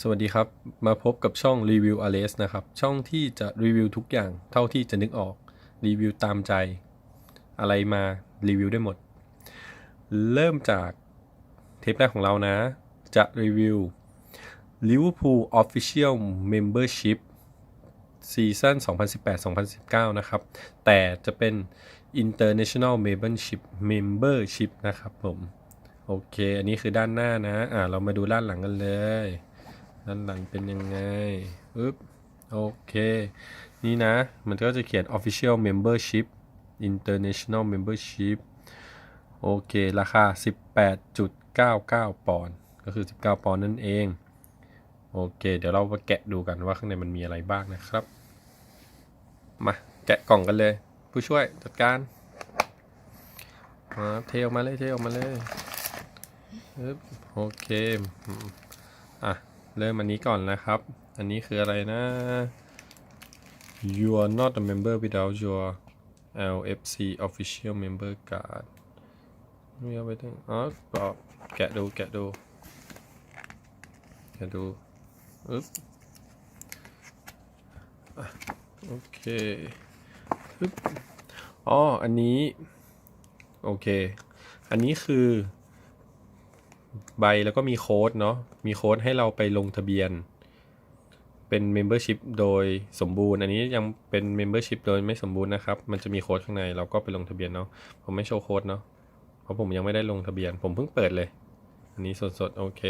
สวัสดีครับ มาพบกับช่องรีวิวอเลสนะครับ ช่องที่จะรีวิวทุกอย่างเท่าที่จะนึกออก รีวิวตามใจ อะไรมารีวิวได้หมด เริ่มจากเทปแรกของเรานะ จะรีวิว Liverpool Official Membership ซีซั่น2018-2019 นะครับ แต่จะเป็น International Membership Membership นะครับผม โอเค อันนี้คือด้านหน้านะ อ่าเรามาดูด้านหลังกันเลย ด้านหลังเป็นยังไงปึ๊บโอเค นี่นะ มันก็จะเขียน Official Membership International Membership โอเค ราคา 18.99 ปอนด์ก็คือ 19 ปอนด์นั่นเอง โอเค เดี๋ยวเรามาแกะดูกันว่าข้างในมันมีอะไรบ้างนะครับ มา แกะกล่องกันเลย ผู้ช่วยจัดการมาเทออกมาเลย เทออกมาเลยโอเค อะ เริ่มอันนี้ก่อนนะครับ อันนี้คืออะไรนะ You are not a member without your LFC official member card ไม่เอาไปตั้งอ๋อแกะดูแกะดูแกะดูอึ๊บอะโอเคอึ๊บอ๋อ อันนี้ โอเค อันนี้คือ ใบแล้วก็มีโค้ดเนาะมีโค้ดให้เราไปลงทะเบียน เป็น Membership โดยสมบูรณ์ อันนี้ยังเป็น Membership โดยไม่สมบูรณ์นะครับ มันจะมีโค้ดข้างในเราก็ไปลงทะเบียนเนาะผมไม่โชว์โค้ดเนาะเพราะผมยังไม่ได้ลงทะเบียน ผมเพิ่งเปิดเลย อันนี้สดๆโอเค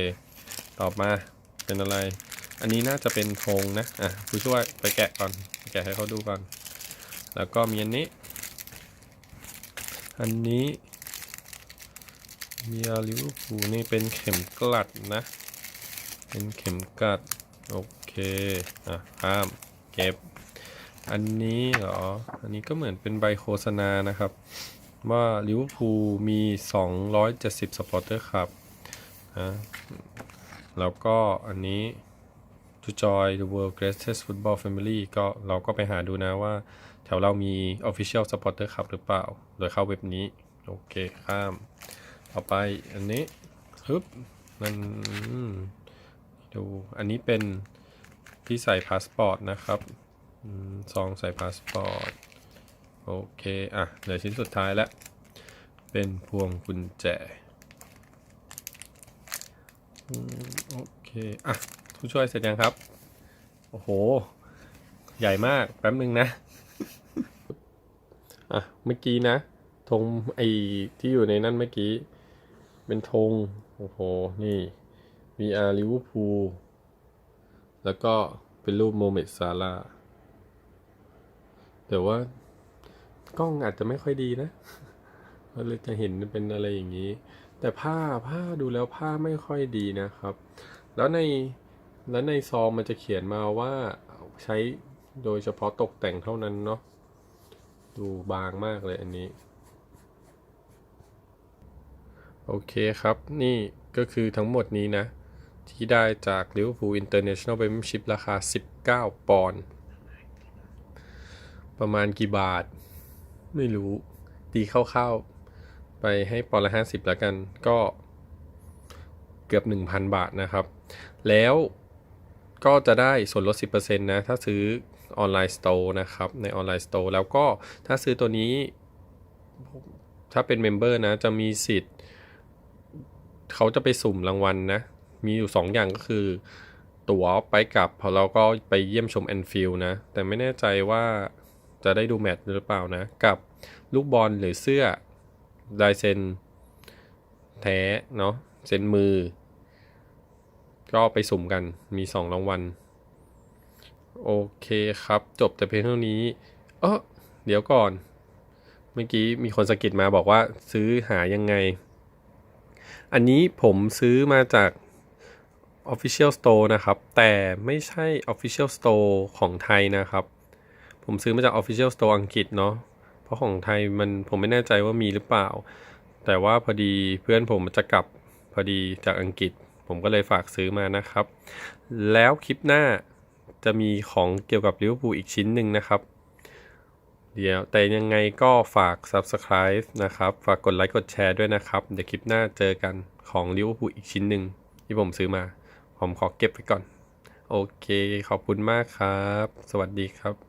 ต่อมาเป็นอะไร อันนี้น่าจะเป็นธงนะอะผู้ช่วยไปแกะก่อนแกะให้เขาดูก่อนแล้วก็มีอันนี้ อันนี้ เมียลิเวอร์พูลนี่เป็นเข็มกลัดนะ เป็นเข็มกลัด โอเค อะข้ามเก็บ อันนี้เหรอ อันนี้ก็เหมือนเป็นใบโฆษณานะครับ ว่าลิเวอร์พูลมี 270 สปอร์เตอร์ครับนะแล้วก็อันนี้ to join the world greatest football family ก็เราก็ไปหาดูนะว่า แถวเรามี official supporter ครับหรือเปล่า โดยเข้าเว็บนี้ โอเค ข้าม ต่อไปอันนี้ฮึบมันดูอันนี้เป็นที่ใส่พาสปอร์ตนะครับซองใส่พาสปอร์ตโอเค อะ เหลือชิ้นสุดท้ายแล้ว เป็นพวงกุญแจโอเค อะผู้ช่วยเสร็จยังครับ โอ้โห ใหญ่มาก แป๊บนึงนะ อะ เมื่อกี้นะธงไอที่อยู่ในนั่นเมื่อกี้ เป็นธง โอ้โห นี่ VR ลิเวอร์พูล แล้วก็เป็นรูปโมเมดซาลาแต่ว่ากล้องอาจจะไม่ค่อยดีนะก็เลยจะเห็นเป็นอะไรอย่างนี้ แต่ผ้าผ้าดูแล้วผ้าไม่ค่อยดีนะครับ แล้วในแล้วในซองมันจะเขียนมาว่าใช้โดยเฉพาะตกแต่งเท่านั้นเนาะ ดูบางมากเลยอันนี้ โอเคครับ นี่ก็คือทั้งหมดนี้นะ ที่ได้จาก Liverpool International Membership ราคา 19 ปอนด์ประมาณกี่บาท ไม่รู้ ตีคร่าวๆ ไปให้ปอนด์ละ 50 แล้วกันก็เกือบ 1,000 บาทนะครับ แล้วก็จะได้ส่วนลด 10%นะ ถ้าซื้อออนไลน์สโตร์นะครับ ในออนไลน์สโตร์แล้วก็ถ้าซื้อตัวนี้ ถ้าเป็นเมมเบอร์นะ จะมีสิทธิ์ เขาจะไปสุ่มรางวัลนะ มีอยู่ 2 อย่างก็คือ ตั๋วไปกลับพอเราก็ไปเยี่ยมชมแอนฟิลนะ แต่ไม่แน่ใจว่าจะได้ดูแมตช์หรือเปล่านะ กับลูกบอลหรือเสื้อลายเซ็นแท้เนาะเซ็นมือ ก็ไปสุ่มกันมี 2 รางวัล โอเคครับ จบแต่เพียงเท่านี้ เออเดี๋ยวก่อน เมื่อกี้มีคนสะกิดมาบอกว่าซื้อหายังไง อันนี้ผมซื้อมาจาก Official Store นะครับ แต่ไม่ใช่ Official Store ของไทยนะครับ ผมซื้อมาจาก Official Store อังกฤษเนาะเพราะของไทยมันผมไม่แน่ใจว่ามีหรือเปล่า แต่ว่าพอดีเพื่อนผมจะกลับพอดีจากอังกฤษ ผมก็เลยฝากซื้อมานะครับ แล้วคลิปหน้าจะมีของเกี่ยวกับลิเวอร์พูลอีกชิ้นหนึ่งนะครับ เดียว แต่ยังไงก็ฝาก Subscribe นะครับ ฝากกดไลค์กดแชร์ด้วยนะครับ เดี๋ยวคลิปหน้าเจอกันของลิเวอร์พูลอีกชิ้นหนึ่งที่ผมซื้อมา ผมขอเก็บไว้ก่อน โอเค ขอบคุณมากครับ สวัสดีครับ